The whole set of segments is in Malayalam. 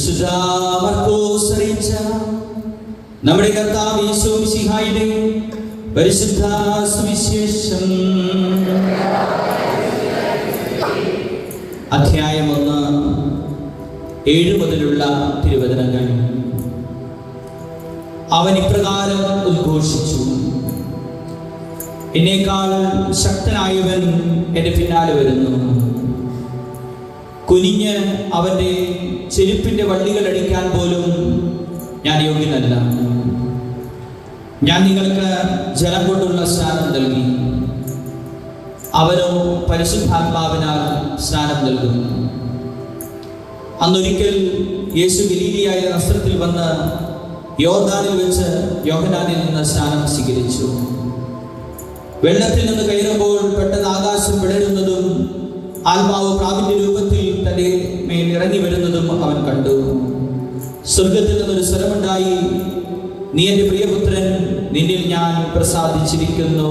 വിശുദ്ധ മർക്കോസ് അറിയിച്ച നമ്മുടെ കർത്താവ് യേശു മിശിഹായുടെ പരിശുദ്ധ സുവിശേഷം. അധ്യായം ഒന്ന് ഏഴ് മുതലുള്ള തിരുവചനങ്ങൾ. അവൻ ഇപ്രകാരം ഉദ്ഘോഷിച്ചു. എന്നേക്കാൾ ശക്തനായവൻ എന്റെ പിന്നാലെ വരുന്നു. കുനിഞ്ഞ് അവന്റെ ചെരുപ്പിന്റെ വള്ളികൾ അടിക്കാൻ പോലും ഞാൻ യോഗ്യനല്ല. ഞാൻ നിങ്ങൾക്ക് ജലം കൊണ്ടുള്ള സ്നാനം നൽകി. അവനോ പരിശുദ്ധാത്മാവിനാൽ സ്നാനം നൽകും. അന്നൊരിക്കൽ യേശു ഗലീലിയായ വസ്ത്രത്തിൽ വന്ന് യോർദാനിൽ വെച്ച് യോഹനാനിൽ നിന്ന് സ്നാനം സ്വീകരിച്ചു. വെള്ളത്തിൽ നിന്ന് കയറുമ്പോൾ പെട്ടെന്ന് ആകാശം വിടരുന്നതും ആത്മാവ് പ്രാവിന്റെ രൂപത്തിൽ തന്റെ മേൽ ഇറങ്ങി വരുന്നതും അവൻ കണ്ടു. സ്വർഗത്തിൽ നിന്നൊരു സ്വരമുണ്ടായി. നീ എന്റെ പ്രിയപുത്രൻ നിന്നിൽ ഞാൻ പ്രസാദിച്ചിരിക്കുന്നു.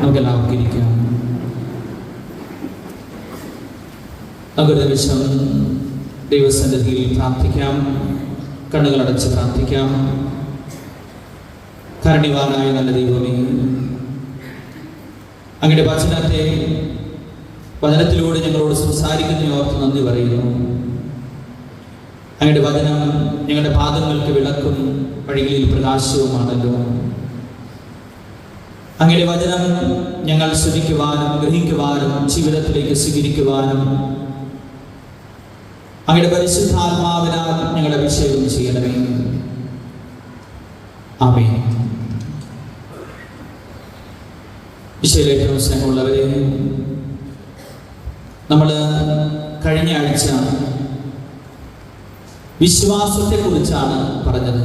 നമുക്കെല്ലാവർക്കും നമുക്കൊരു നിമിഷം ദൈവസന്നിധിയിൽ പ്രാർത്ഥിക്കാം. കണ്ണുകളടച്ച് പ്രാർത്ഥിക്കാം. കരണിവാനായ നല്ല ദൈവമേ അങ്ങയുടെ വചനത്തെ വചനത്തിലൂടെ ഞങ്ങളോട് സംസാരിക്കുന്ന ഓർത്ത് നന്ദി പറയുന്നു. അങ്ങയുടെ വചനം ഞങ്ങളുടെ പാദങ്ങൾക്ക് വിളക്കും വഴികളിൽ പ്രകാശവുമാണല്ലോ. അങ്ങയുടെ വചനം ഞങ്ങൾ ശ്രമിക്കുവാനും ഗ്രഹിക്കുവാനും ജീവിതത്തിലേക്ക് സ്വീകരിക്കുവാനും അങ്ങയുടെ പരിശുദ്ധാത്മാവിനാൽ ഞങ്ങളുടെ അഭിഷേകം ചെയ്യണമേ. ആമേ വിഷയിലേറ്റവും സ്നേഹമുള്ളവരെ നമ്മൾ കഴിഞ്ഞ ആഴ്ച വിശ്വാസത്തെക്കുറിച്ചാണ് പറഞ്ഞത്.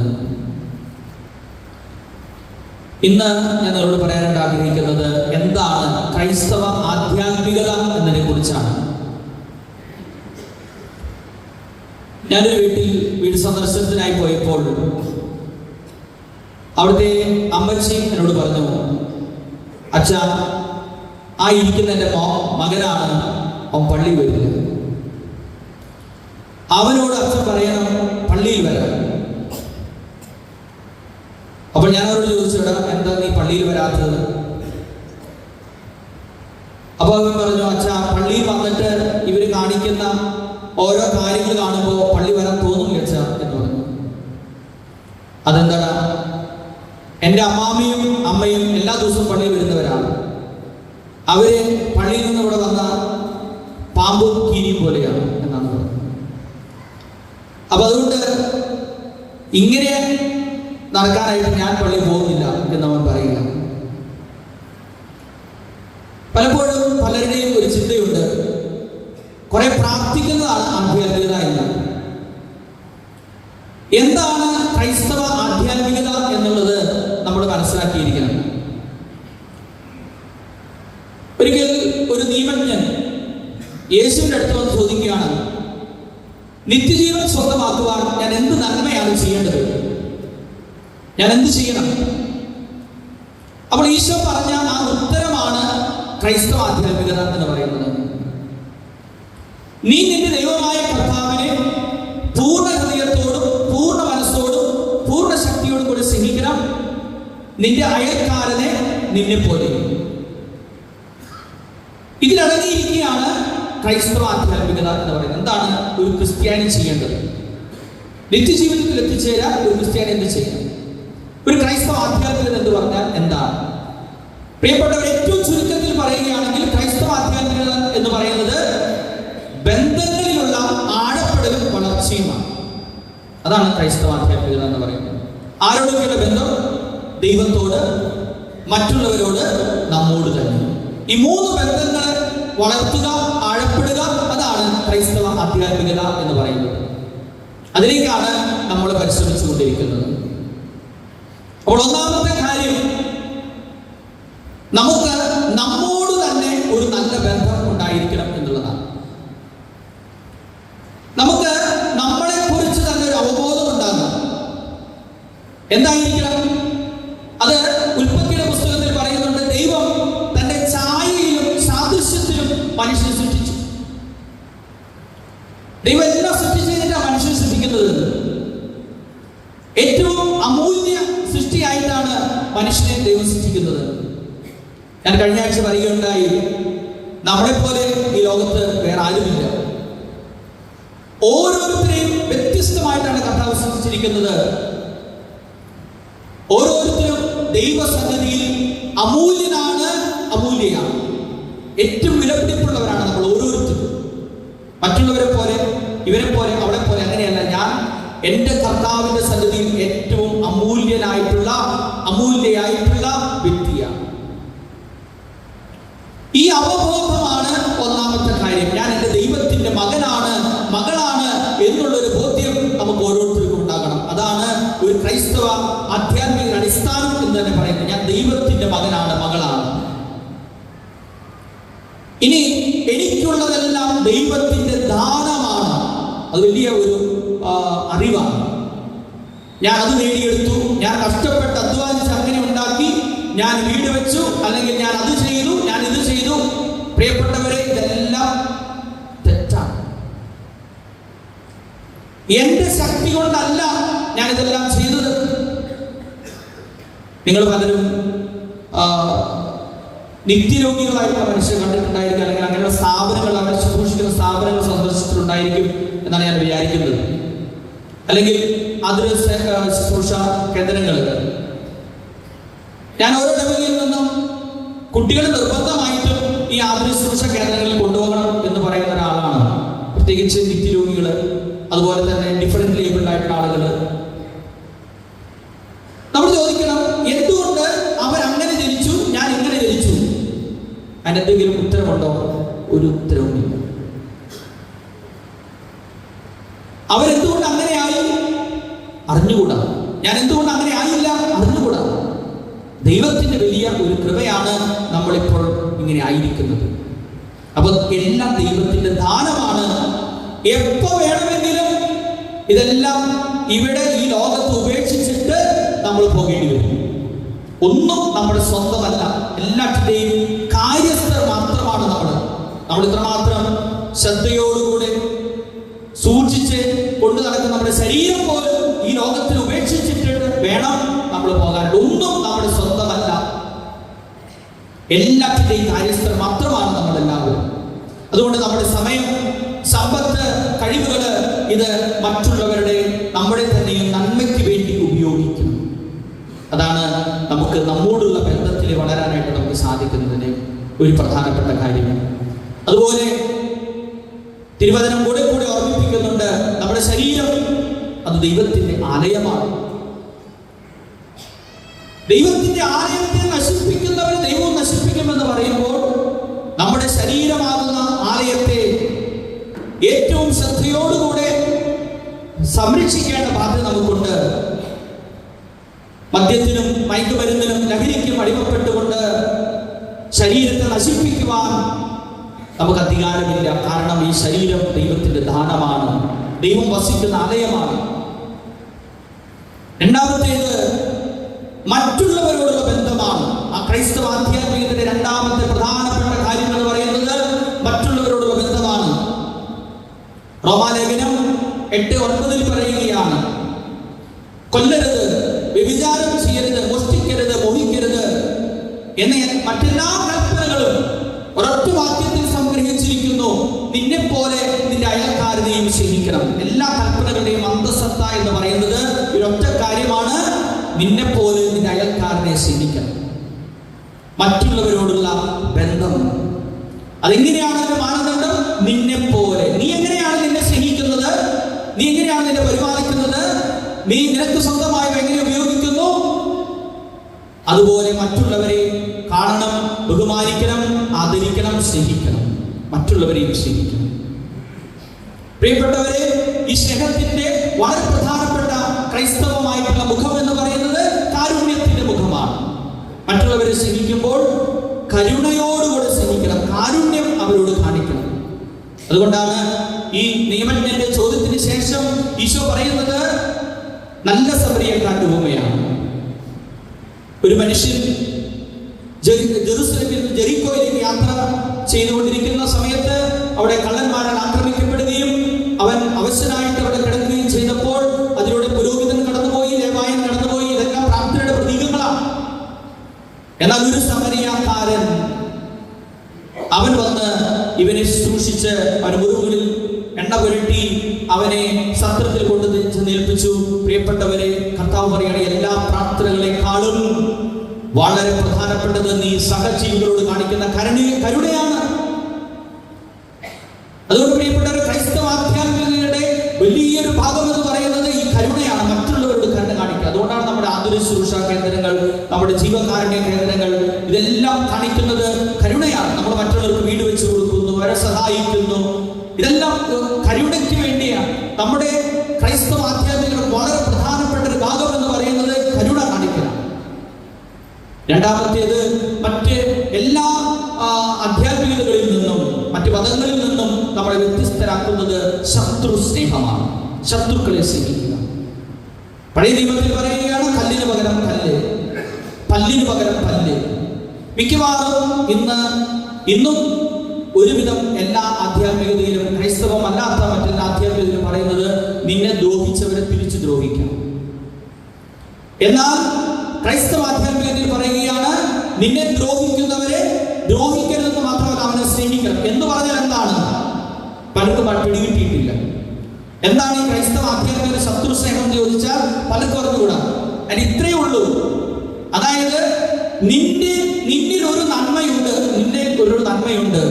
ഇന്ന് ഞാൻ നിങ്ങളോട് പറയാനായിട്ട് ആഗ്രഹിക്കുന്നത് എന്താണ് ക്രൈസ്തവ ആധ്യാത്മികത എന്നതിനെ കുറിച്ചാണ് ഞാനൊരു വീട്ടിൽ വീട് സന്ദർശനത്തിനായി പോയപ്പോൾ അവിടുത്തെ അമ്മച്ചി എന്നോട് പറഞ്ഞു അച്ഛ ആ ഇരിക്കുന്ന എന്റെ മോ മകനാണ് അവൻ പള്ളി വരുന്നത്. അവനോട് അച്ഛൻ പറയണം പള്ളിയിൽ വരാം. അപ്പോൾ ഞാൻ അവരോട് ചോദിച്ചു എടാ എന്താ നീ പള്ളിയിൽ വരാത്തത്? അപ്പോൾ അവൻ പറഞ്ഞു അച്ഛ പള്ളിയിൽ വന്നിട്ട് ഇവർ കാണിക്കുന്ന ഓരോ കാര്യങ്ങൾ കാണുമ്പോൾ പള്ളി വരാൻ തോന്നുന്നു അച്ഛ എന്ന് പറഞ്ഞു. അതെന്താടാ? എന്റെ അമ്മാമ്മയും അമ്മയും എല്ലാ ദിവസവും പള്ളിയിൽ അവർ പള്ളിയിൽ നിന്ന് ഇവിടെ വന്ന പാമ്പും കീരിയും പോലെയാണ് എന്നാണ് പറയുന്നത് അപ്പൊ അതുകൊണ്ട് ഇങ്ങനെ നടക്കാനായിട്ട് ഞാൻ പള്ളിയിൽ പോകുന്നില്ല എന്ന് അവൻ പറയുക പലപ്പോഴും പലരുടെയും ഒരു ചിന്തയുണ്ട് കുറെ പ്രാർത്ഥിക്കുന്നതാണ് ആധ്യാത്മികത എന്ന് എന്താണ് ക്രൈസ്തവ ആധ്യാത്മികത എന്നുള്ളത് നമ്മൾ മനസ്സിലാക്കിയിരിക്കണം ഒരിക്കൽ ഒരു നിയമജ്ഞൻ യേശുവിന്റെ അടുത്ത് വന്ന് ചോദിക്കുകയാണ് നിത്യജീവൻ സ്വന്തമാക്കുവാൻ ഞാൻ എന്ത് നന്മയാണ് ചെയ്യേണ്ടത്? ഞാൻ എന്ത് ചെയ്യണം? അപ്പോൾ ഈശോ പറഞ്ഞ ആ ഉത്തരമാണ് ക്രൈസ്തവ ആധ്യാത്മികത എന്ന് പറയുന്നത്. നീ നിന്റെ ദൈവമായ കർത്താവിനെ പൂർണ ഹൃദയത്തോടും പൂർണ മനസ്സോടും പൂർണ ശക്തിയോടും കൂടി സ്നേഹിക്കണം. നിന്റെ അയൽക്കാരനെ നിന്നെ പോലെ ഇതിലടങ്ങിയിരിക്കുകയാണ് ക്രൈസ്തവ ആധ്യാത്മികത എന്ന് പറയുന്നത്. എന്താണ് ഒരു ക്രിസ്ത്യാനി ചെയ്യേണ്ടത്? നിത്യജീവിതത്തിൽ എത്തിച്ചേരാൻ ഒരു ക്രിസ്ത്യാനി എന്ത് ചെയ്യണം? ഒരു ക്രൈസ്തവ ആധ്യാത്മികത എന്ന് പറഞ്ഞാൽ എന്താണ്? പ്രിയപ്പെട്ടവർ ഏറ്റവും ചുരുക്കത്തിൽ പറയുകയാണെങ്കിൽ ക്രൈസ്തവ ആധ്യാത്മികത എന്ന് പറയുന്നത് ബന്ധങ്ങളിലുള്ള ആഴപ്പെടലും വളർച്ചയുമാണ്. അതാണ് ക്രൈസ്തവ ആധ്യാത്മികത എന്ന് പറയുന്നത്. ആരോടൊക്കെയുള്ള ബന്ധം? ദൈവത്തോട് മറ്റുള്ളവരോട് നമ്മോട് തന്നെ. ഈ മൂന്ന് ബന്ധങ്ങളെ വളർത്തുക ആഴപ്പെടുക അതാണ് ക്രൈസ്തവ ആധ്യാത്മികത എന്ന് പറയുന്നത്. അതിലേക്കാണ് നമ്മൾ പരിശ്രമിച്ചുകൊണ്ടിരിക്കുന്നത്. അപ്പോൾ ഒന്നാമത്തെ കാര്യം നമുക്ക് നമ്മോട് തന്നെ ഒരു നല്ല ബന്ധം ഉണ്ടായിരിക്കണം എന്നുള്ളതാണ്. നമുക്ക് നമ്മളെ കുറിച്ച് തന്നെ ഒരു അവബോധം ഉണ്ടാകണം. എന്തായിരിക്കണം? ഞാൻ കഴിഞ്ഞ ആഴ്ച പറയുകയുണ്ടായി നമ്മളെ പോലെ ഈ ലോകത്ത് വേറെ ആരുമില്ല. ഓരോരുത്തരെയും വ്യത്യസ്തമായിട്ടാണ് കർത്താവ് സൃഷ്ടിച്ചിരിക്കുന്നത് ഓരോരുത്തരും ദൈവസന്നിധിയിൽ അമൂല്യനാണ് അമൂല്യയാണ്. ഏറ്റവും വിലപിടിപ്പുള്ളവരാണ് നമ്മൾ ഓരോരുത്തരും. മറ്റുള്ളവരെ പോലെ ഇവരെ പോലെ അവളെ പോലെ അങ്ങനെയല്ല. ഞാൻ എന്റെ കർത്താവിന്റെ സന്നിധിയിൽ ഏറ്റവും അമൂല്യനായിട്ടുള്ള അമൂല്യയായിട്ടുള്ള വ്യക്തിയാണ് ഈ അവബോധമാണ് ഒന്നാമത്തെ കാര്യം. ഞാൻ എന്റെ ദൈവത്തിന്റെ മകനാണ് മകളാണ് എന്നുള്ളൊരു ബോധ്യം നമുക്ക് ഓരോരുത്തർക്കും ഉണ്ടാകണം. അതാണ് ഒരു ക്രൈസ്തവ ആധ്യാത്മിക അടിസ്ഥാനം എന്ന് തന്നെ പറയുന്നത്. ഞാൻ ദൈവത്തിന്റെ മകനാണ് മകളാണ്. ഇനി എനിക്കുള്ളതെല്ലാം ദൈവത്തിന്റെ ദാനമാണ്. അത് വലിയ ഒരു അറിവാണ്. ഞാൻ അത് നേടിയെടുത്തു. ഞാൻ കഷ്ടപ്പെട്ട് അധ്വാനിച്ച് അങ്ങനെ ഉണ്ടാക്കി ഞാൻ വീട് വെച്ചു. അല്ലെങ്കിൽ ഞാൻ അത് ചെയ്തു. പ്രിയപ്പെട്ടവരെ ഇതെല്ലാം തെറ്റാണ്. എന്റെ ശക്തി കൊണ്ടല്ല ഞാൻ ഇതെല്ലാം ചെയ്തത്. നിങ്ങൾ പലരും നിത്യരോഗികളായിട്ടുള്ള മനുഷ്യർ കണ്ടിട്ടുണ്ടായിരിക്കും അല്ലെങ്കിൽ അങ്ങനെയുള്ള സ്ഥാപനങ്ങൾ അവരെ ശുശ്രൂഷിക്കുന്ന സ്ഥാപനങ്ങൾ സന്ദർശിച്ചിട്ടുണ്ടായിരിക്കും എന്നാണ് ഞാൻ വിചാരിക്കുന്നത്. അല്ലെങ്കിൽ അതിൽ ശുശ്രൂഷ കേന്ദ്രങ്ങൾ. ഞാൻ ഓരോ ഇടവകയിൽ നിന്നും കുട്ടികൾ നിർബന്ധമായിട്ടും ഈ ആധുനിക ശുശ്രൂഷ കേന്ദ്രങ്ങളിൽ കൊണ്ടുപോകണം എന്ന് പറയുന്ന ഒരാളാണ്. പ്രത്യേകിച്ച് നിത്യരോഗികൾ അതുപോലെ തന്നെ ഡിഫറെന്റ് ലേബിൾഡ് ആയിട്ടുള്ള ആളുകൾ നമ്മൾ ചോദിക്കണം എന്തുകൊണ്ട് അവർ അങ്ങനെ ജനിച്ചു? ഞാൻ ഇങ്ങനെ ജനിച്ചു? അതിനെന്തെങ്കിലും ഉത്തരമുണ്ടോ? ഒരു ഉത്തരവും ഉത്തരവുമില്ല. അവരെന്തുകൊണ്ട് അങ്ങനെയായി? അറിഞ്ഞുകൂടാ. ഞാൻ എന്തുകൊണ്ട് അങ്ങനെ ആയില്ല ദൈവത്തിന്റെ വലിയ ഒരു കൃപയാണ് നമ്മളിപ്പോൾ ഇങ്ങനെ ആയിരിക്കുന്നത്. അപ്പൊ എല്ലാം ദൈവത്തിന്റെ ദാനമാണ്. എപ്പോ വേണമെങ്കിലും ഇതെല്ലാം ഇവിടെ ഈ ലോകത്ത് ഉപേക്ഷിച്ചിട്ട് നമ്മൾ പോകേണ്ടി വരും. ഒന്നും നമ്മുടെ സ്വന്തമല്ല. എല്ലാറ്റിന്റെയും കാര്യസ്ഥർ മാത്രമാണ് നമ്മൾ. നമ്മൾ ഇത്രമാത്രം എല്ലാറ്റിന്റെയും കാര്യസ്ഥർ മാത്രമാണ് നമ്മൾ എല്ലാവരും അതുകൊണ്ട് നമ്മുടെ സമയം സമ്പത്ത് കഴിവുകൾ ഇത് മറ്റുള്ളവരുടെ നമ്മുടെ തന്നെയും നന്മയ്ക്ക് വേണ്ടി ഉപയോഗിക്കണം. അതാണ് നമുക്ക് നമ്മോടുള്ള ബന്ധത്തിൽ വളരാനായിട്ട് നമുക്ക് സാധിക്കുന്നതിന് ഒരു പ്രധാനപ്പെട്ട കാര്യം. അതുപോലെ തിരുവചനം കൂടെ കൂടെ ഓർമ്മിപ്പിക്കുന്നുണ്ട് നമ്മുടെ ശരീരം അത് ദൈവത്തിന്റെ ആലയമാണ്. ദൈവത്തിന്റെ ആലയത്തെ നശിപ്പിക്കുന്നവർ നശിപ്പിക്കുമെന്ന് പറയുമ്പോൾ നമ്മുടെ ശരീരമാകുന്ന ആലയത്തെ ഏറ്റവും ശ്രദ്ധയോടുകൂടെ സംരക്ഷിക്കേണ്ട ബാധ്യത നമുക്കുണ്ട്. മദ്യത്തിനും മയക്കുമരുന്നിനും ലഹരിക്കും അടിമപ്പെട്ടുകൊണ്ട് ശരീരത്തെ നശിപ്പിക്കുവാൻ നമുക്ക് അധികാരമില്ല. കാരണം ഈ ശരീരം ദൈവത്തിന്റെ ദാനമാണ്. ദൈവം വസിക്കുന്ന ആലയമാണ്. രണ്ടാമത്തേത് മറ്റുള്ളവരോടുള്ള ബന്ധമാണ്. ആ ക്രൈസ്തവ രണ്ടാമത്തെ പ്രധാനപ്പെട്ട കാര്യം എന്ന് പറയുന്നത് മറ്റുള്ളവരോടുള്ള ബന്ധമാണ്. റോമാലേഖനം എട്ട് ഒൻപതിൽ പറയുകയാണ് കൊല്ലരുത് വ്യഭിചാരം ചെയ്യരുത് മോഷ്ടിക്കരുത് മോഹിക്കരുത് എന്ന മറ്റെല്ലാ കൽപ്പനകളും ഒരൊറ്റ വാക്യത്തിൽ സംഗ്രഹിച്ചിരിക്കുന്നു. നിന്നെ പോലെ നിന്റെ അയൽക്കാരനെയും സ്നേഹിക്കണം എല്ലാ കൽപ്പനകളുടെയും അന്തസത്ത എന്ന് പറയുന്നത് ഒരൊറ്റ കാര്യമാണ്. നിന്നെ പോലെ നിന്റെ അയൽക്കാരനെ സ്നേഹിക്കണം. മറ്റുള്ളവരോടുള്ള ബന്ധം. അതെങ്ങനെയാണ് അതിന്റെ മാനദണ്ഡം? നിന്നെ പോലെ നീ എങ്ങനെയാണ് നിന്നെ സ്നേഹിക്കുന്നത്? നീ എങ്ങനെയാണ് നിന്നെ പരിപാലിക്കുന്നത്? നീ നിനക്ക് സ്വന്തമായി എങ്ങനെ ഉപയോഗിക്കുന്നു? അതുപോലെ മറ്റുള്ളവരെ കാണണം ബഹുമാനിക്കണം ആദരിക്കണം സ്നേഹിക്കണം. മറ്റുള്ളവരെയും സ്നേഹിക്കണം. പ്രിയപ്പെട്ടവരെ ഈ സ്നേഹത്തിന്റെ വളരെ പ്രധാനപ്പെട്ട ക്രൈസ്തവമായിട്ടുള്ള മുഖം മറ്റുള്ളവരെ സ്നേഹിക്കുമ്പോൾ കരുണയോടുകൂടെ സ്നേഹിക്കണം. കാരുണ്യം അവരോട് കാണിക്കണം. അതുകൊണ്ടാണ് ഈ നിയമജ്ഞന്റെ ചോദ്യത്തിന് ശേഷം ഈശോ പറയുന്നത് നല്ല സമറിയക്കാരുടെ ഉപമയാണ് ഒരു മനുഷ്യൻ ജെറുസലമിൽ ജെറിക്കോയിലേക്ക് യാത്ര ചെയ്തുകൊണ്ടിരിക്കുന്ന സമയത്ത് അവിടെ കള്ളന്മാരാൽ എന്നാൽ ഒരു സമരിയാക്കാരൻ അവൻ വന്ന് ഇവനെ ശുശ്രൂഷിച്ച് അവൻ മുറിവുകളിൽ എണ്ണ പുരട്ടി അവനെ സത്രത്തിൽ കൊണ്ട് നിൽപ്പിച്ചു പ്രിയപ്പെട്ടവരെ കർത്താവ് പറയുന്ന എല്ലാ പ്രാർത്ഥനകളെക്കാളും വളരെ പ്രധാനപ്പെട്ടത് നീ സഹജീവികളോട് കാണിക്കുന്ന കരുണ കരുണയാണ്. അതുകൊണ്ട് പ്രിയപ്പെട്ടവർ ക്രൈസ്തവ ആധ്യാത്മികതയുടെ വലിയൊരു ഭാഗം രണ്ടാമത്തേത് മറ്റ് എല്ലാ ആ, ആധ്യാത്മികതകളിൽ നിന്നും മറ്റ് മതങ്ങളിൽ നിന്നും നമ്മളെ വ്യത്യസ്തരാക്കുന്നത് ശത്രു സ്നേഹമാണ്. ശത്രുക്കളെ സ്നേഹിക്കുക. പഴയ നിയമത്തിൽ പറയുകയാണ് കല്ലിന് പകരം കല്ല് പല്ലിന് പകരം പല്ല്. മിക്കവാറും ഇന്ന് ഇന്നും ഒരുവിധം എല്ലാ ആധ്യാത്മികതയിലും ക്രൈസ്തവമല്ലാത്ത മറ്റെല്ലാ ആധ്യാത്മികതയിലും പറയുന്നത് നിന്നെ ദ്രോഹിച്ചവരെ തിരിച്ചു ദ്രോഹിക്കാം എന്നാൽ ക്രൈസ്തവ നിന്നെ ദ്രോഹിക്കുന്നവരെ ദ്രോഹിക്കരുതെന്ന് മാത്രമല്ല അവനെ സ്നേഹിക്കണം. എന്ന് പറഞ്ഞാൽ എന്താണ്? പലർക്കും പിടികിട്ടിയിട്ടില്ല എന്താണ് ഈ ക്രൈസ്തവ അധ്യാപകരുടെ ശത്രു സ്നേഹം എന്ന് ചോദിച്ചാൽ പലർക്കും അറിഞ്ഞുകൂടാ. അതിന് ഇത്രയേ ഉള്ളൂ. അതായത് നിന്റെ നിന്നിൽ ഒരു നന്മയുണ്ട് നിന്റെ ഒരു നന്മയുണ്ട്.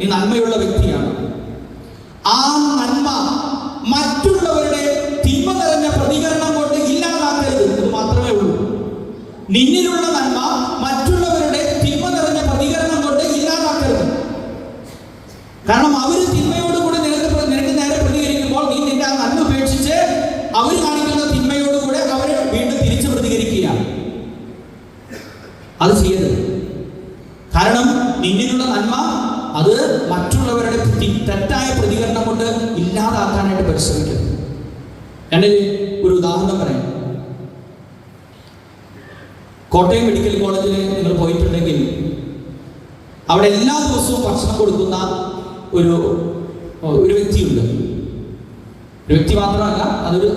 നീ നന്മയുള്ള വ്യക്തിയാണ്. ആ നന്മ മറ്റുള്ളവരുടെ തിന്മ നിറഞ്ഞ പ്രതികരണം കൊണ്ട് ഇല്ലാതാക്കരുത്. എന്ന് മാത്രമേ ഉള്ളൂ. നിന്നിലുള്ള നന്മ നിന്നിലുള്ള നന്മ അത് മറ്റുള്ളവരുടെ തെറ്റായ പ്രതികരണം കൊണ്ട് ഇല്ലാതാക്കാനായിട്ട് പരിശ്രമിക്കുന്നു. ഞാൻ ഒരു ഉദാഹരണം പറയാം. കോട്ടയം മെഡിക്കൽ കോളേജിൽ നിങ്ങൾ പോയിട്ടുണ്ടെങ്കിൽ അവിടെ എല്ലാ ദിവസവും ഭക്ഷണം കൊടുക്കുന്ന ഒരു ഒരു വ്യക്തിയുണ്ട്. ഒരു വ്യക്തി മാത്രമല്ല അതൊരു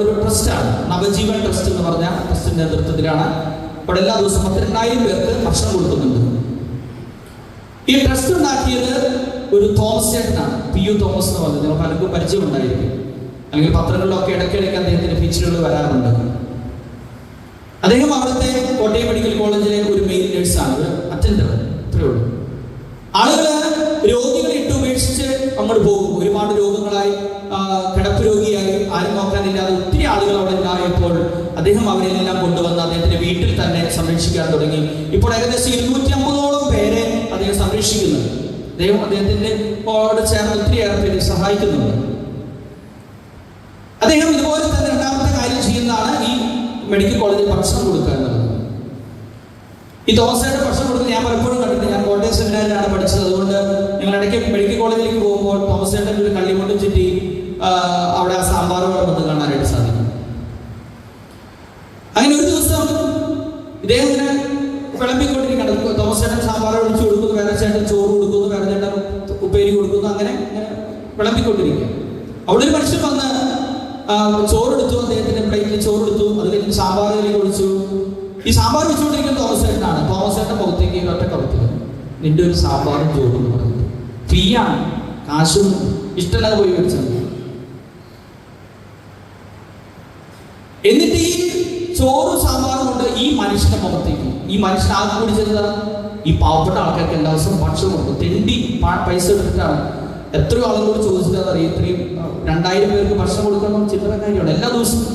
ഒരു ട്രസ്റ്റാണ്. നവജീവൻ ട്രസ്റ്റ് എന്ന് പറഞ്ഞ ട്രസ്റ്റിന്റെ നേതൃത്വത്തിലാണ് അവിടെ എല്ലാ ദിവസവും പത്തിരണ്ടായിരം പേർക്ക് ഭക്ഷണം കൊടുക്കുന്നുണ്ട്. ഈ ട്രസ്റ്റ് ഉണ്ടാക്കിയത് ഒരു തോമസ് ചേട്ടനാണ്. പി യു തോമസ് എന്ന് പറഞ്ഞത്. നിങ്ങൾ പലർക്കും പരിചയം ഉണ്ടായിരിക്കും അല്ലെങ്കിൽ പത്രങ്ങളിലൊക്കെ ഇടയ്ക്കിടയ്ക്ക് അദ്ദേഹത്തിന്റെ ഫീച്ചറുകൾ വരാറുണ്ട്. അദ്ദേഹം അവിടുത്തെ കോട്ടയം മെഡിക്കൽ കോളേജിലെ ഒരു മെയിൻ നേഴ്സാണ് ഒരു അറ്റൻഡർ ഇത്രയേ ഉള്ളൂ. ആളുകൾ രോഗികളെ ഇട്ട് ഉപേക്ഷിച്ച് അങ്ങോട്ട് പോകും. ഒരുപാട് രോഗങ്ങളായി കിടപ്പ് രോഗിയായി ആരും നോക്കാനില്ലാതെ ഒത്തിരി ആളുകൾ അവിടെ ഉണ്ടായപ്പോൾ അദ്ദേഹം അവരെല്ലാം കൊണ്ടുവന്ന് അദ്ദേഹത്തിന്റെ വീട്ടിൽ തന്നെ സംരക്ഷിക്കാൻ തുടങ്ങി. ഇപ്പോൾ ഏകദേശം ഇരുന്നൂറ്റി അദ്ദേഹം ദൈവം അദ്ദേഹം അദ്ദേഹത്തിന്റെ ഓട് ചേർന്ന് ഒത്തിരിയേറെ പേര് സഹായിക്കുന്നുണ്ട്. അദ്ദേഹം ഇതുപോലെ തന്നെ രണ്ടാമത്തെ കാര്യം ചെയ്യുന്നതാണ് ഈ മെഡിക്കൽ കോളേജിൽ ഭക്ഷണം കൊടുക്കുക ഈ തോമസയുടെ ഭക്ഷണം കൊടുക്കുന്നത് ഞാൻ പലപ്പോഴും കണ്ടിട്ടുണ്ട്. ഞാൻ കോട്ടയം സെമിനാറിലാണ് പഠിച്ചത്. അതുകൊണ്ട് ഞങ്ങൾ ഇടയ്ക്ക് മെഡിക്കൽ കോളേജിലേക്ക് പോകുമ്പോൾ തോമസേട്ടൻ ഒരു കള്ളിമുട്ടും ചുറ്റി അവിടെ ആ സാമ്പാർ വിളമ്പുന്നത് കാണാനായിട്ട് സാധിക്കും അങ്ങനെ ഒരു ദിവസം ഇദ്ദേഹം ഇങ്ങനെ വിളമ്പിക്കൊണ്ടിരിക്കണം തോമസേട്ടൻ സാമ്പാർ ഒഴിച്ചു കൊടുക്കുന്നു വേറെ ചേട്ടൻ ചോറ് കൊടുക്കുന്നു വേറെ ചേട്ടൻ ഉപ്പേരി കൊടുക്കുന്നു അങ്ങനെ ഇങ്ങനെ വിളമ്പിക്കൊണ്ടിരിക്കുക അവിടെ ഒരു മനുഷ്യൻ വന്ന് ചോറെടുത്തു അദ്ദേഹത്തിന്റെ പ്ലേറ്റിൽ ചോറെടുത്തു അത് കഴിഞ്ഞ് കയ്യിൽ ഒഴിച്ചു ഈ സാമ്പാർ വെച്ചുകൊണ്ടിരിക്കുന്ന തോമസ് ഏട്ടനാണ് തോമസ് ഏട്ടൻ മുഖത്തേക്ക് ഒറ്റ കവത്തിൽ. നിന്റെ ഒരു സാമ്പാറും ചോറും എന്ന് പറയുന്നത്. ഫ്രീ ആണ് കാശും ഇഷ്ടമല്ലാതെ പോയി മേടിച്ചത്. എന്നിട്ട് ഈ ചോറും സാമ്പാറും കൊണ്ട് ഈ മനുഷ്യന്റെ മുഖത്തേക്ക്. ഈ മനുഷ്യൻ ആകെ കൂടി ചെയ്തതാണ് ഈ പാവപ്പെട്ട ആൾക്കാർക്ക് എല്ലാ ദിവസവും ഭക്ഷണം കൊടുക്കും. തെണ്ടി പൈസ എടുത്തിട്ടാണ് എത്രയോ ആളുകളോട് ചോദിച്ചിട്ടാണ് അറിയാം. ഇത്രയും രണ്ടായിരം പേർക്ക് ഭക്ഷണം കൊടുക്കണം ചില്ലറ കാര്യമാണ് എല്ലാ ദിവസവും.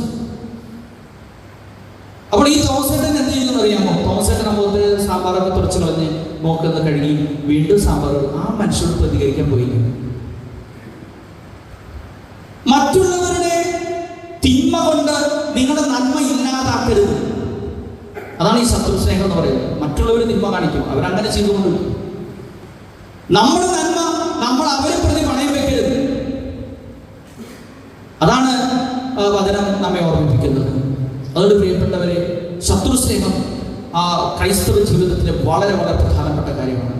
അപ്പോൾ ഈ തോമസേട്ടൻ എന്ത് ചെയ്യുന്നു അറിയാമോ തോമസേട്ടൻ മുഖത്ത് സാമ്പാറൊക്കെ തുറച്ചു കളഞ്ഞ് നോക്കുന്ന കഴുകി വീണ്ടും സാമ്പാർ ആ മനുഷ്യരോട് പ്രതികരിക്കാൻ പോയി. മറ്റുള്ളവരുടെ തിന്മ കൊണ്ട് നിങ്ങളുടെ നന്മ ഇല്ലാതാക്കരുത്. അതാണ് ഈ ശത്രു സ്നേഹം എന്ന് പറയുന്നത്. മറ്റുള്ളവർ തിന്മ കാണിക്കും. അവരങ്ങനെ ചെയ്തുകൊണ്ടിരിക്കും. നമ്മുടെ നമ്മൾ അവരെ പ്രതി പണയം വെക്കരുത് അതാണ് വചനം നമ്മെ ഓർമ്മിപ്പിക്കുന്നത്. അതുകൊണ്ട് പ്രിയപ്പെട്ടവരെ ശത്രു സ്നേഹം ആ ക്രൈസ്തവ ജീവിതത്തിലെ വളരെ വളരെ പ്രധാനപ്പെട്ട കാര്യമാണ്.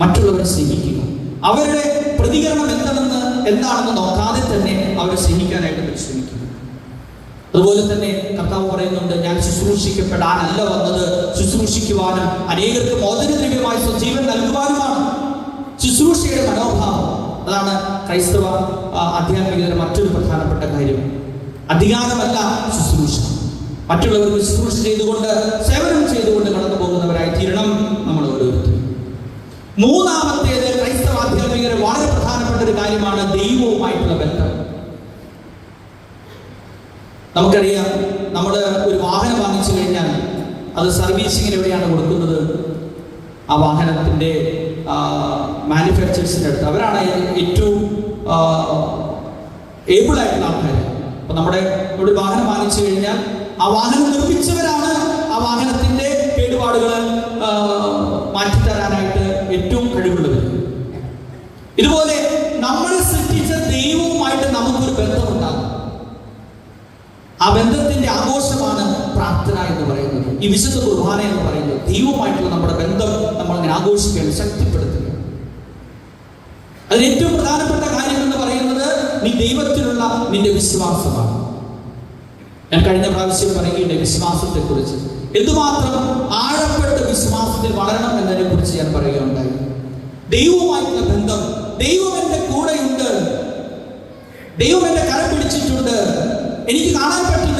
മറ്റുള്ളവരെ സ്നേഹിക്കുക. അവരുടെ പ്രതികരണം എന്താണെന്ന് എന്താണെന്ന് നോക്കാതെ തന്നെ അവരെ സ്നേഹിക്കാനായിട്ട് പരിശ്രമിക്കുക അതുപോലെ തന്നെ കർത്താവ് പറയുന്നുണ്ട് ഞാൻ ശുശ്രൂഷിക്കപ്പെടാനല്ല വന്നത്. ശുശ്രൂഷിക്കുവാനും അനേകർക്ക് മോചനദ്രവ്യമായി സ്വജീവൻ നൽകുവാനുമാണ്. ശുശ്രൂഷയുടെ മനോഭാവം. അതാണ് ക്രൈസ്തവ ആധ്യാത്മികതയുടെ മറ്റൊരു പ്രധാനപ്പെട്ട കാര്യം. അധികാരമല്ല ശുശ്രൂഷ. മറ്റുള്ളവർക്ക് ശുശ്രൂഷ ചെയ്തുകൊണ്ട് സേവനം ചെയ്തുകൊണ്ട് കടന്നു പോകുന്നവരായി തീരണം നമ്മൾ ഓരോരുത്തരും. മൂന്നാമത്തേത് ക്രൈസ്തവ ആധ്യാത്മികരെ വളരെ പ്രധാനപ്പെട്ട ഒരു കാര്യമാണ് ദൈവവുമായിട്ടുള്ള ബന്ധം. നമുക്കറിയാം നമ്മൾ ഒരു വാഹനം വാങ്ങിച്ചു കഴിഞ്ഞാൽ അത് സർവീസിങ്ങിന് എവിടെയാണ് കൊടുക്കുന്നത്? ആ വാഹനത്തിന്റെ മാനുഫാക്ചേഴ്സിന്റെ അടുത്ത്. അവരാണ് ഏറ്റവും ഏബിൾ ആയിട്ടുള്ള ആൾക്കാർ അപ്പം നമ്മുടെ ഒരു വാഹനം വാങ്ങിച്ചു കഴിഞ്ഞാൽ ആ വാഹനം നിർമ്മിച്ചവരാണ് ആ വാഹനത്തിന്റെ കേടുപാടുകൾ മാറ്റിത്തരാനായിട്ട് ഏറ്റവും കഴിവുള്ളവർ ഇതുപോലെ നമ്മൾ സൃഷ്ടിച്ച ദൈവവുമായിട്ട് നമുക്കൊരു ബന്ധമുണ്ടാകും. ആ ബന്ധത്തിന്റെ ആഘോഷമാണ് പ്രാർത്ഥന എന്ന് പറയുന്നത്. ഈ വിശുദ്ധ കുർബാന എന്ന് പറയുന്നത് ദൈവമായിട്ടുള്ള നമ്മുടെ ബന്ധം അങ്ങനെ ആഘോഷിക്കുകയാണ് ശക്തിപ്പെടുത്തുക അതിന് ഏറ്റവും പ്രധാനപ്പെട്ട കാര്യം എന്ന് പറയുന്നത് നീ ദൈവത്തിലുള്ള നിന്റെ വിശ്വാസമാണ്. ഞാൻ കഴിഞ്ഞ പ്രാവശ്യം പറയുകയുണ്ട് വിശ്വാസത്തെ കുറിച്ച് എന്തുമാത്രം ആഴപ്പെട്ട വിശ്വാസത്തിൽ വളരണം എന്നതിനെ കുറിച്ച് ഞാൻ പറയുകയുണ്ടായി. ദൈവവുമായിട്ടുള്ള ബന്ധം ദൈവം എന്റെ കൂടെയുണ്ട്. ദൈവം എന്റെ കരം പിടിച്ചിട്ടുണ്ട്. എനിക്ക് കാണാൻ പറ്റുന്നില്ല.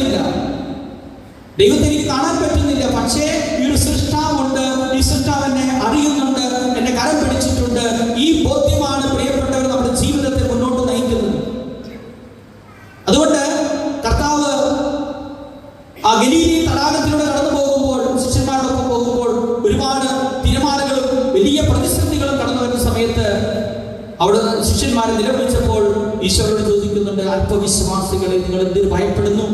ദൈവത്തെ എനിക്ക് കാണാൻ പറ്റുന്നില്ല. പക്ഷേ ഈ ഒരു സൃഷ്ടാവുണ്ട്. ഈ സൃഷ്ടാവ് എന്നെ അറിയുന്നുണ്ട്. എന്നെ കരം പിടിച്ചിട്ടുണ്ട്. ഈ ബോധ്യമാണ് പ്രിയപ്പെട്ടവർ നമ്മുടെ ജീവിതത്തെ മുന്നോട്ട് നയിക്കുന്നത്. അതുകൊണ്ട് കർത്താവ് ആ ഗലീലി തടാകത്തിലൂടെ നടന്നു പോകുമ്പോൾ ശിഷ്യന്മാരോടൊപ്പം പോകുമ്പോൾ ഒരുപാട് തീരുമാനങ്ങളും വലിയ പ്രതിസന്ധികളും കടന്നു വരുന്ന സമയത്ത് അവിടെ ശിഷ്യന്മാരെ നിലവിളിച്ചപ്പോൾ ഈശ്വരനോട് ചോദിക്കുന്നുണ്ട് അല്പവിശ്വാസികളെ നിങ്ങൾ എന്തിന് ഭയപ്പെടുന്നു?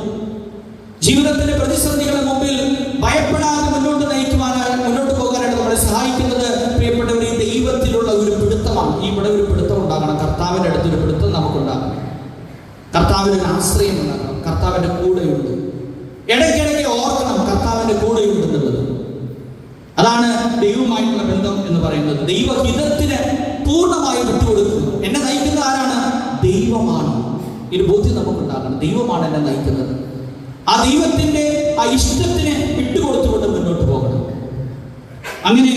ജീവിതത്തിന്റെ പ്രതിസന്ധികളുടെ മുമ്പിൽ ഭയപ്പെടാതെ മുന്നോട്ട് നയിക്കുവാനായി മുന്നോട്ട് പോകാനായിട്ട് നമ്മളെ സഹായിക്കുന്നത് പ്രിയപ്പെട്ടവർ ഈ ദൈവത്തിലുള്ള ഒരു പിടുത്തമാണ്. ഇവിടെ ഒരു പിടുത്തം ഉണ്ടാകണം. കർത്താവിന്റെ അടുത്തൊരു പിടുത്തം നമുക്കുണ്ടാകണം. കർത്താവിന് ആശ്രയം ഉണ്ടാകണം. കർത്താവിന്റെ കൂടെയുണ്ട്. ഇടയ്ക്കിടയ്ക്ക് ഓർക്കണം കർത്താവിന്റെ കൂടെയുണ്ട് എന്നുള്ളത് അതാണ് ദൈവമായിട്ടുള്ള ബന്ധം എന്ന് പറയുന്നത്. ദൈവഹിതത്തിന് പൂർണമായി വിട്ടുകൊടുക്കുന്നു. എന്നെ നയിക്കുന്ന ആരാണ്? ദൈവമാണ്. ഒരു ബോധ്യം നമുക്കുണ്ടാകണം. ദൈവമാണ് എന്നെ നയിക്കുന്നത്. ആ ദൈവത്തിന്റെ ആ ഇഷ്ടത്തിന് വിട്ടുകൊടുത്തുകൊണ്ട് മുന്നോട്ട് പോകണം. അങ്ങനെ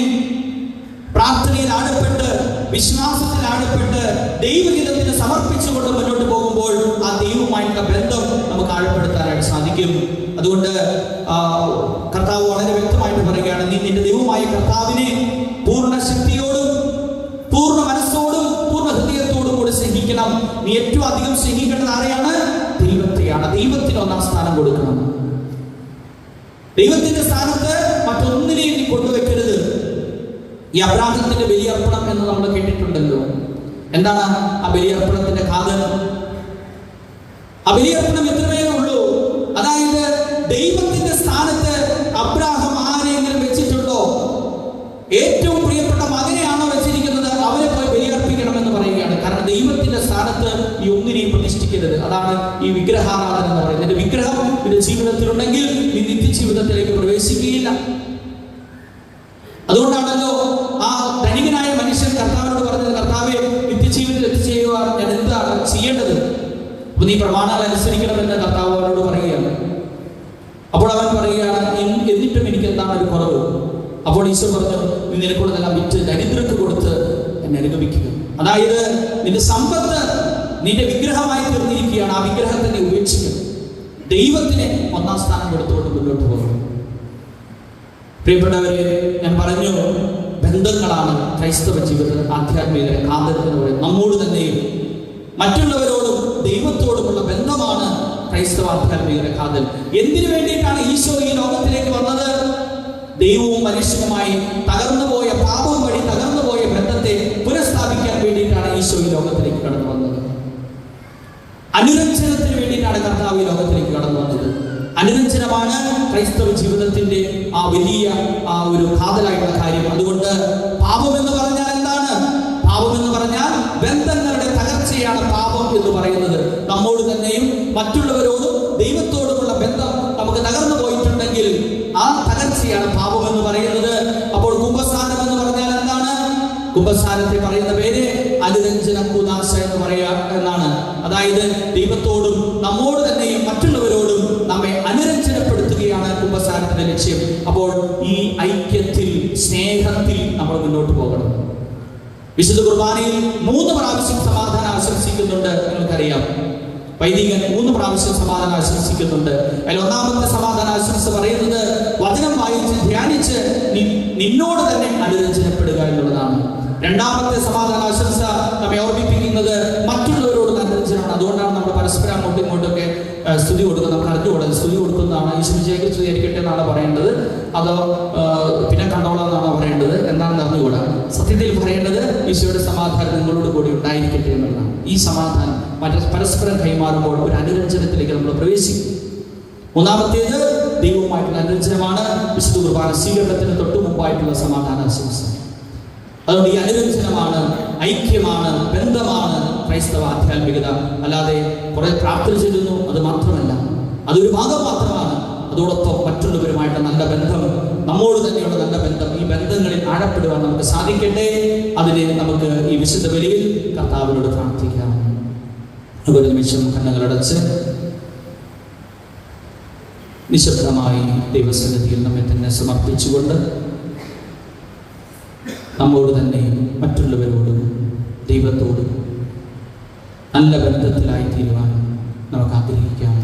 പ്രാർത്ഥനയിൽ ആഴപ്പെട്ട് വിശ്വാസത്തിൽ ആഴപ്പെട്ട് ദൈവഹിതത്തിന് സമർപ്പിച്ചുകൊണ്ട് മുന്നോട്ട് പോകുമ്പോൾ ആ ദൈവവുമായിട്ടുള്ള ബന്ധം നമുക്ക് ആഴപ്പെടുത്താനായിട്ട് സാധിക്കും. അതുകൊണ്ട് കർത്താവ് വളരെ വ്യക്തമായിട്ട് പറയുകയാണ് നീ നിന്റെ ദൈവമായ കർത്താവിനെ പൂർണ ശക്തിയോടും പൂർണ മനസ്സോടും പൂർണ ഹൃദയത്തോടും കൂടി സ്നേഹിക്കണം. നീ ഏറ്റവും അധികം സ്നേഹിക്കേണ്ടത് ആരെയാണ്? ദൈവത്തിന് ഒന്നാം സ്ഥാനം കൊടുക്കണം. ദൈവത്തിന്റെ സ്ഥാനത്ത് മറ്റൊന്നിനെയും നീ കൊണ്ടുവെക്കരുത് ഈ അബ്രാഹത്തിന്റെ ബലിയർപ്പണം എന്ന് നമ്മൾ കേട്ടിട്ടുണ്ടല്ലോ. എന്താണ് ആ ബലിയർപ്പണത്തിന്റെ കാതൽ ആ ബലിയർപ്പണം എത്രമേ ഉള്ളൂ? അതായത് ദൈവത്തിന്റെ സ്ഥാനത്ത് അബ്രാഹം ആരെങ്കിലും വെച്ചിട്ടുണ്ടോ? ഏറ്റവും പ്രിയപ്പെട്ട മകനെയാണോ വെച്ചിരിക്കുന്നത്? അവരെ പോയി ബലിയർപ്പിക്കണമെന്ന് പറയുകയാണ്. കാരണം ദൈവത്തിന്റെ സ്ഥാനത്ത് ഈ ഒന്നിനെയും പ്രതിഷ്ഠിക്കരുത് അതാണ് ഈ വിഗ്രഹാരാധന എന്ന് പറയുന്നത്. എന്റെ വിഗ്രഹം നിന്റെ ജീവിതത്തിലുണ്ടെങ്കിൽ നീ നിത്യജീവിതത്തിലേക്ക് പ്രവേശിക്കുകയില്ല. അതുകൊണ്ടാണല്ലോ ആ ധനികനായ മനുഷ്യൻ കർത്താവിനോട് പറഞ്ഞത് കർത്താവെ നിത്യജീവിതത്തിൽ എത്തിച്ചേരുവാൻ ഞാൻ എന്താണ് ചെയ്യേണ്ടത്? അപ്പൊ നീ പ്രമാണങ്ങൾ അനുസരിക്കണമെന്ന് കർത്താവ് അവനോട് പറയുകയാണ്. അപ്പോൾ അവൻ പറയുകയാണ് "എൻ- എന്നിട്ടും എനിക്ക് എന്താണ് ഒരു കുറവ്? അപ്പോൾ ഈശോ പറഞ്ഞു നീ നിനക്കുള്ളതെല്ലാം വിറ്റ് ദരിദ്രർക്ക് കൊടുത്ത് എന്നെ അനുഗമിക്കുക. അതായത് നിന്റെ സമ്പത്ത് നിന്റെ വിഗ്രഹമായി തീർന്നിരിക്കുകയാണ്. ആ വിഗ്രഹത്തെ നീ ഉപേക്ഷിക്കണം. ദൈവത്തിന് ഒന്നാം സ്ഥാനം കൊടുത്തുകൊണ്ട് മുന്നോട്ട് പോകണം പ്രിയപ്പെട്ടവരെ ഞാൻ പറഞ്ഞു ബന്ധങ്ങളാണ് ക്രൈസ്തവ ജീവിത ആധ്യാത്മിക കാന്തത്തിനോട് നമ്മോട് തന്നെയും മറ്റുള്ളവരോടും ദൈവത്തോടുമുള്ള ബന്ധമാണ് ക്രൈസ്തവ ആധ്യാത്മിക കാതൽ എന്തിനു വേണ്ടിയിട്ടാണ് ഈശോ ഈ ലോകത്തിലേക്ക് വന്നത്? ദൈവവും മനുഷ്യനുമായി തകർന്നുപോയ പാപം വഴി തകർന്നുപോയ ബന്ധത്തെ പുനഃസ്ഥാപിക്കാൻ വേണ്ടിയിട്ടാണ് ഈശോ ഈ ലോകത്തിലേക്ക് കടന്നു വന്നത്. അനുരഞ്ജനത്തിന് വേണ്ടിയിട്ടാണ് കർത്താവ് ലോകത്തിലേക്ക് കടന്നു വന്നത്. അനുരഞ്ജനമാണ് ക്രൈസ്തവ ജീവിതത്തിന്റെ ആ വലിയ ആ ഒരു കാതലായിട്ടുള്ള കാര്യം. അതുകൊണ്ട് പാപം എന്ന് പറഞ്ഞാൽ എന്താണ്? പാപം എന്ന് പറഞ്ഞാൽ ബന്ധങ്ങളുടെ തകർച്ചയാണ് പാപം എന്ന് പറയുന്നത്. നമ്മോട് തന്നെയും മറ്റുള്ളവരോടും വിശുദ്ധ കുർബാനയിൽ മൂന്ന് പ്രാവശ്യം സമാധാനം ആശംസിക്കുന്നുണ്ട് നിങ്ങൾക്കറിയാം. വൈദികൻ മൂന്ന് പ്രാവശ്യം സമാധാനം ആശംസിക്കുന്നുണ്ട്. അതിൽ ഒന്നാമത്തെ സമാധാന ആശംസ പറയുന്നത് വചനം വായിച്ച് ധ്യാനിച്ച് നിന്നോട് തന്നെ അനുരഞ്ജനപ്പെടുക എന്നുള്ളതാണ്. രണ്ടാമത്തെ സമാധാന ആശംസ നമ്മെ ഓർമ്മിപ്പിക്കുന്നത് മറ്റുള്ളവരോട് അനുരഞ്ജനമാണ്. അതുകൊണ്ടാണ് നമ്മൾ പരസ്പരം അങ്ങോട്ടും ഇങ്ങോട്ടൊക്കെ സ്തുതി കൊടുക്കുന്നത്. നമ്മൾ അറിഞ്ഞുകൂടാ സ്തുതി കൊടുക്കുന്നതാണ്. ഈശ്വരിച്ചേക്ക് സ്തുതിയായിരിക്കട്ടെ എന്നാണ് പറയേണ്ടത് അതോ പിന്നെ കണ്ടോളാം എന്നാണ് പറയേണ്ടത് എന്താണെന്ന് അറിഞ്ഞുകൂടാ. സത്യത്തിൽ പറയേണ്ടത് ഈശോയുടെ സമാധാനം നിങ്ങളോട് കൂടി ഉണ്ടായിരിക്കട്ടെ എന്നുള്ളതാണ്. ഈ സമാധാനം മറ്റു പരസ്പരം കൈമാറുമ്പോൾ ഒരു അനുരഞ്ജനത്തിലേക്ക് നമ്മൾ പ്രവേശിക്കും. മൂന്നാമത്തേത് ദൈവവുമായിട്ടുള്ള അനുരഞ്ജനമാണ്. വിശുദ്ധ കുർബാന സ്വീകരണത്തിന് തൊട്ട് മുമ്പായിട്ടുള്ള സമാധാന ആശംസ. അതുകൊണ്ട് ഈ അനുരഞ്ജനമാണ് ഐക്യമാണ് ബന്ധമാണ് ക്രൈസ്തവ ആധ്യാത്മികത. അല്ലാതെ കുറെ പ്രാർത്ഥന ചെല്ലുന്നു അത് മാത്രമല്ല. അതൊരു ഭാഗം മാത്രമാണ്. അതോടൊപ്പം മറ്റുള്ളവരുമായിട്ട് നല്ല ബന്ധം നമ്മോട് തന്നെയുള്ള നല്ല ബന്ധം ഈ ബന്ധങ്ങളിൽ ആഴപ്പെടുവാൻ നമുക്ക് സാധിക്കട്ടെ? അതിന് നമുക്ക് ഈ വിശുദ്ധ ബലിയിൽ കർത്താവിനോട് പ്രാർത്ഥിക്കാം. ഒരു നിമിഷം കണ്ണുകളടച്ച്. നിശബ്ദമായി ദൈവസന്നിധിയിൽ നമ്മെ തന്നെ സമർപ്പിച്ചുകൊണ്ട് നമ്മോട് തന്നെ മറ്റുള്ളവരോടും ദൈവത്തോടും നല്ല ബന്ധത്തിലായി തീരുവാൻ നമുക്ക് ആഗ്രഹിക്കാം.